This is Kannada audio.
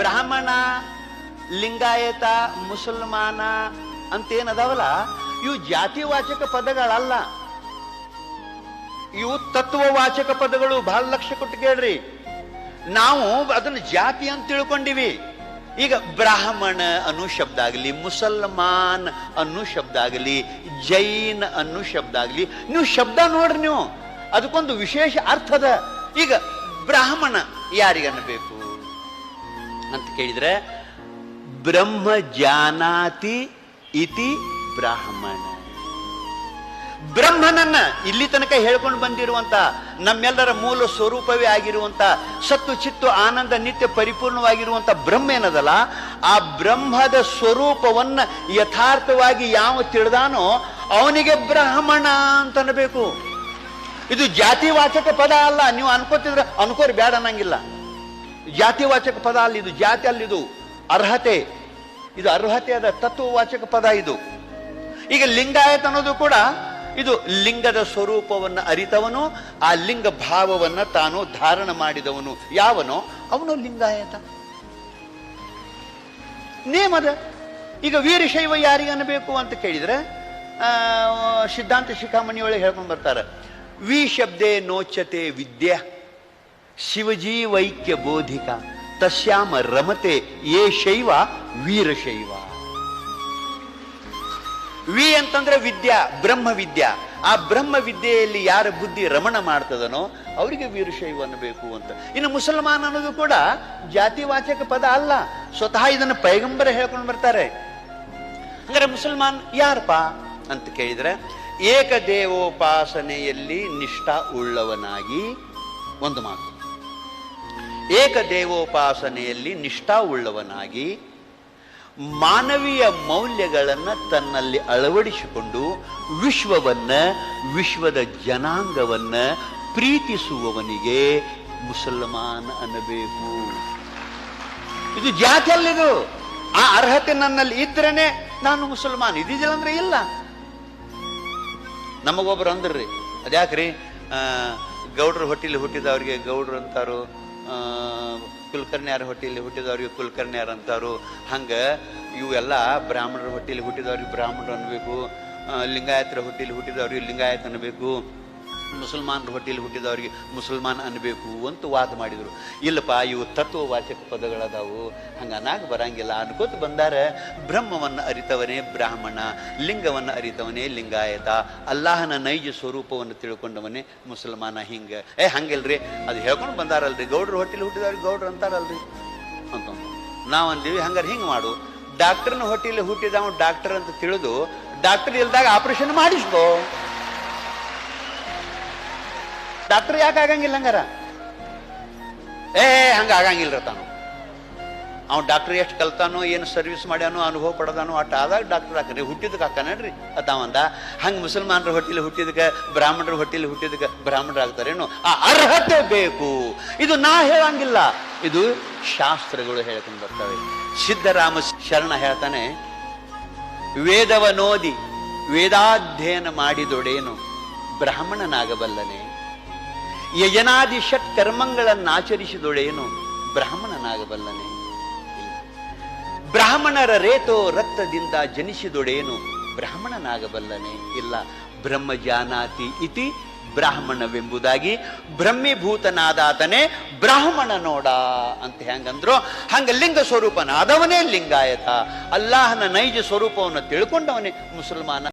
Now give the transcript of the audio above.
ಬ್ರಾಹ್ಮಣ, ಲಿಂಗಾಯತ, ಮುಸಲ್ಮಾನ ಅಂತೇನದವಲ್ಲ? ಇವು ಜಾತಿವಾಚಕ ಪದಗಳಲ್ಲ. ಇವು ತತ್ವವಾಚಕ ಪದಗಳು ಬಹಳ ಲಕ್ಷ ಕೊಟ್ಟು ಕೇಳ್ರಿ. ನಾವು ಅದನ್ನ ಜಾತಿ ಅಂತ ತಿಳ್ಕೊಂಡಿವಿ. ಈಗ ಬ್ರಾಹ್ಮಣ ಅನ್ನೋ ಶಬ್ದ ಆಗಲಿ, ಮುಸಲ್ಮಾನ್ ಅನ್ನೋ ಶಬ್ದ ಆಗಲಿ, ಜೈನ್ ಅನ್ನೋ ಶಬ್ದ ಆಗಲಿ, ನೀವು ಶಬ್ದ ನೋಡ್ರಿ ನೀವು. ಅದಕ್ಕೊಂದು ವಿಶೇಷ ಅರ್ಥದ ಈಗ ಬ್ರಾಹ್ಮಣ ಯಾರಿಗನ್ನಬೇಕು ಅಂತ ಕೇಳಿದ್ರೆ, ಬ್ರಹ್ಮ ಜಾನಾತಿ ಇತಿ ಬ್ರಾಹ್ಮಣ. ಬ್ರಹ್ಮನನ್ನ ಇಲ್ಲಿ ತನಕ ಹೇಳ್ಕೊಂಡು ಬಂದಿರುವಂತ, ನಮ್ಮೆಲ್ಲರ ಮೂಲ ಸ್ವರೂಪವೇ ಆಗಿರುವಂತ, ಸತ್ತು ಚಿತ್ತು ಆನಂದ ನಿತ್ಯ ಪರಿಪೂರ್ಣವಾಗಿರುವಂತ ಬ್ರಹ್ಮ ಏನದಲ್ಲ, ಆ ಬ್ರಹ್ಮದ ಸ್ವರೂಪವನ್ನ ಯಥಾರ್ಥವಾಗಿ ಯಾವ ತಿಳಿದಾನೋ ಅವನಿಗೆ ಬ್ರಾಹ್ಮಣ ಅಂತನಬೇಕು ಇದು ಜಾತಿ ವಾಚಕ ಪದ ಅಲ್ಲ, ನೀವು ಅನ್ಕೋತಿದ್ರೆ ಅನ್ಕೋರಿ ಬೇಡ ಅನ್ನಂಗಿಲ್ಲ. ಜಾತಿವಾಚಕ ಪದ ಅಲ್ಲಿದು ಜಾತಿ ಅಲ್ಲ ಇದು ಅರ್ಹತೆ. ಇದು ಅರ್ಹತೆಯಾದ ತತ್ವವಾಚಕ ಪದ ಇದು. ಈಗ ಲಿಂಗಾಯತ ಅನ್ನೋದು ಕೂಡ ಇದು ಲಿಂಗದ ಸ್ವರೂಪವನ್ನು ಅರಿತವನು, ಆ ಲಿಂಗ ಭಾವವನ್ನ ತಾನು ಧಾರಣ ಮಾಡಿದವನು. ಯಾವನೋ? ಅವನು ಲಿಂಗಾಯತ. ನೇಮದ. ಈಗ ವೀರಶೈವ ಯಾರಿಗೆ ಅನ್ನಬೇಕು ಅಂತ ಕೇಳಿದ್ರೆ ಸಿದ್ಧಾಂತ ಶಿಖಾಮಣಿಯೊಳಗೆ ಹೇಳ್ಕೊಂಡು ಬರ್ತಾರೆ. ವಿ ಶಬ್ದೇ ನೋಚತೆ ವಿದ್ಯಾ. ಶಿವಜಿ ವೈಕ್ಯ ಬೋಧಿಕ ತಶ್ಯಾಮ ರಮತೆ ಏ ಶೈವ ವೀರಶೈವ ವಿ ಅಂತಂದ್ರೆ ವಿದ್ಯಾ, ಬ್ರಹ್ಮ ವಿದ್ಯಾ. ಆ ಬ್ರಹ್ಮ ವಿದ್ಯೆಯಲ್ಲಿ ಯಾರ ಬುದ್ಧಿ ರಮಣ ಮಾಡ್ತದನೋ ಅವರಿಗೆ ವೀರಶೈವ ಅನ್ನಬೇಕು ಅಂತ. ಇನ್ನು ಮುಸಲ್ಮಾನ್ ಅನ್ನೋದು ಕೂಡ ಜಾತಿವಾಚಕ ಪದ ಅಲ್ಲ. ಸ್ವತಃ ಇದನ್ನು ಪೈಗಂಬರ ಹೇಳ್ಕೊಂಡು ಬರ್ತಾರೆ. ಅಂದ್ರೆ ಮುಸಲ್ಮಾನ್ ಯಾರಪ್ಪ ಅಂತ ಕೇಳಿದ್ರೆ, ಏಕದೇವೋಪಾಸನೆಯಲ್ಲಿ ನಿಷ್ಠಾ ಉಳ್ಳವನಾಗಿ, ಒಂದು ಮಾತು. ಏಕದೇವೋಪಾಸನೆಯಲ್ಲಿ ನಿಷ್ಠಾ ಉಳ್ಳವನಾಗಿ ಮಾನವೀಯ ಮೌಲ್ಯಗಳನ್ನು ತನ್ನಲ್ಲಿ ಅಳವಡಿಸಿಕೊಂಡು ವಿಶ್ವವನ್ನ, ವಿಶ್ವದ ಜನಾಂಗವನ್ನ ಪ್ರೀತಿಸುವವನಿಗೆ ಮುಸಲ್ಮಾನ್ ಅನ್ನಬೇಕು. ಇದು ಜಾತಿಯಲ್ಲಿದು. ಆ ಅರ್ಹತೆ ನನ್ನಲ್ಲಿ ಇದ್ರೇನೆ ನಾನು ಮುಸಲ್ಮಾನ್. ಇದಿಲ್ಲ ಅಂದ್ರೆ ಇಲ್ಲ. ನಮಗೊಬ್ರು ಅಂದ್ರಿ. ಅದ್ಯಾಕ್ರಿ? ಗೌಡ್ರ ಹೊಟ್ಟಿಲಿ ಹುಟ್ಟಿದವ್ರಿಗೆ ಗೌಡ್ರು ಅಂತಾರು. ಕುಲಕರ್ಣಿಯರ ಹೊಟ್ಟೆಯಲ್ಲಿ ಹುಟ್ಟಿದವ್ರಿಗೆ ಕುಲಕರ್ಣ್ಯಾರ ಅಂತಾರು ಹಂಗೆ ಇವೆಲ್ಲ ಬ್ರಾಹ್ಮಣರ ಹೊಟ್ಟೆಯಲ್ಲಿ ಹುಟ್ಟಿದವ್ರಿಗೆ ಬ್ರಾಹ್ಮಣರು ಅನ್ನಬೇಕು ಲಿಂಗಾಯತರ ಹೊಟ್ಟೆಯಲ್ಲಿ ಹುಟ್ಟಿದವ್ರಿಗೆ ಲಿಂಗಾಯತ ಅನ್ಬೇಕು. ಮುಸಲ್ಮಾನರ ಹೊಟ್ಟೆಯಲ್ಲಿ ಹುಟ್ಟಿದವರಿಗೆ ಮುಸಲ್ಮಾನ್ ಅನ್ಬೇಕು ಅಂತ ವಾದ ಮಾಡಿದರು. ಇಲ್ಲಪ್ಪ, ಇವು ತತ್ವವಾಚಕ ಪದಗಳದಾವು. ಹಂಗ ಅನಾಗ ಬರಂಗಿಲ್ಲ. ಅನ್ಕೋತ ಬಂದಾರ, ಬ್ರಹ್ಮವನ್ನು ಅರಿತವನೇ ಬ್ರಾಹ್ಮಣ, ಲಿಂಗವನ್ನು ಅರಿತವನೇ ಲಿಂಗಾಯತ. ಅಲ್ಲಾಹನ ನೈಜ ಸ್ವರೂಪವನ್ನು ತಿಳ್ಕೊಂಡವನೇ ಮುಸಲ್ಮಾನ ಹಿಂಗೆ. ಏ, ಹಂಗಿಲ್ರಿ? ಅದು ಹೇಳ್ಕೊಂಡು ಬಂದಾರಲ್ರಿ. ಗೌಡ್ರ ಹೊಟ್ಟೆಲಿ ಹುಟ್ಟಿದವ್ರಿಗೆ ಗೌಡ್ರು ಅಂತಾರಲ್ರಿ. ಅಂತ. ನಾವು ಅಂದೀವಿ ಹಂಗಾರೆ ಹಿಂಗೆ ಮಾಡು. ಡಾಕ್ಟರ್ನ ಹೊಟ್ಟೆಯಲ್ಲಿ ಹುಟ್ಟಿದವ ಡಾಕ್ಟರ್ ಅಂತ ತಿಳಿದು, ಡಾಕ್ಟರ್ ಇಲ್ದಾಗ ಆಪರೇಷನ್ ಮಾಡಿಸ್ಕೋ ಡಾಕ್ಟರ್ ಯಾಕೆ ಆಗಂಗಿಲ್ಲ ಹಂಗಾರ? ಏ, ಹಂಗ ಆಗಂಗಿಲ್ಲ ತಾನು. ಅವ್ನು ಡಾಕ್ಟರ್ ಎಷ್ಟು ಕಲ್ತಾನೋ, ಏನು ಸರ್ವಿಸ್ ಮಾಡ್ಯಾನೋ, ಅನುಭವ ಪಡೆದಾನೋ, ಅಟ್ ಆದಾಗ ಡಾಕ್ಟರ್ ಹಾಕನ್ರಿ ಹುಟ್ಟಿದಕ್ಕೆ ಹಾಕಾನೇನ್ರಿ ಅದಾವಂದ ಹಂಗೆ ಮುಸಲ್ಮಾನರ ಹೊಟ್ಟಿಲಿ ಹುಟ್ಟಿದಕ್ಕೆ ಬ್ರಾಹ್ಮಣರ ಹೊಟ್ಟಿಲಿ ಹುಟ್ಟಿದಕ್ಕೆ ಬ್ರಾಹ್ಮಣರ ಆಗ್ತಾರೇನು, ಆ ಅರ್ಹತೆ ಬೇಕು. ಇದು ನಾ ಹೇಳಂಗಿಲ್ಲ. ಇದು ಶಾಸ್ತ್ರಗಳು ಹೇಳ್ಕೊಂಡು ಬರ್ತವೆ. ಸಿದ್ಧರಾಮ ಶರಣ ಹೇಳ್ತಾನೆ ವೇದವನೋದಿ ವೇದಾಧ್ಯಯನ ಮಾಡಿದೊಡೇನು ಬ್ರಾಹ್ಮಣನಾಗಬಲ್ಲನೆ. ಯಜನಾದಿ ಷಟ್ ಕರ್ಮಗಳನ್ನಾಚರಿಸಿದೊಡೇನು ಬ್ರಾಹ್ಮಣನಾಗಬಲ್ಲನೆ ಬ್ರಾಹ್ಮಣರ ರೇತೋ ರಕ್ತದಿಂದ ಜನಿಸಿದೊಡೇನು ಬ್ರಾಹ್ಮಣನಾಗಬಲ್ಲನೆ? ಇಲ್ಲ. ಬ್ರಹ್ಮ ಜಾನಾತಿ ಇತಿ ಬ್ರಾಹ್ಮಣವೆಂಬುದಾಗಿ ಬ್ರಹ್ಮೀಭೂತನಾದಾತನೇ ಬ್ರಾಹ್ಮಣ ನೋಡ ಅಂತ ಹೆಂಗಂದ್ರು ಹಂಗ ಲಿಂಗ ಸ್ವರೂಪನಾದವನೇ ಲಿಂಗಾಯತ. ಅಲ್ಲಾಹನ ನೈಜ ಸ್ವರೂಪವನ್ನು ತಿಳ್ಕೊಂಡವನೇ ಮುಸಲ್ಮಾನ.